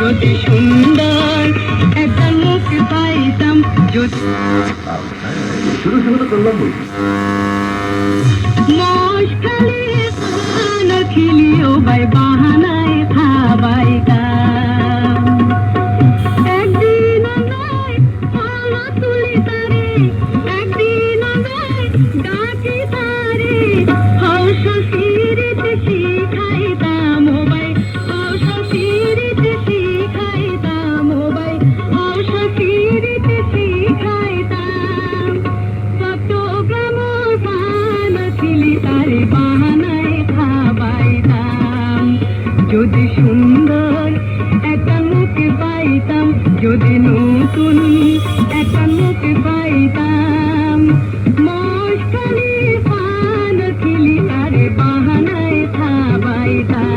যদি সুন্দর একটা মুখ পাইতাম যদি শুরু শুরু করলাম ও ভাই বাহানায় খাবাইতাম যদি সুন্দর, একটা মুখ পাইতাম। যদি নতুন, একটা মুখ পাইতাম। মশকালি পান ছিলি আরে বাহানায় খাবাইতাম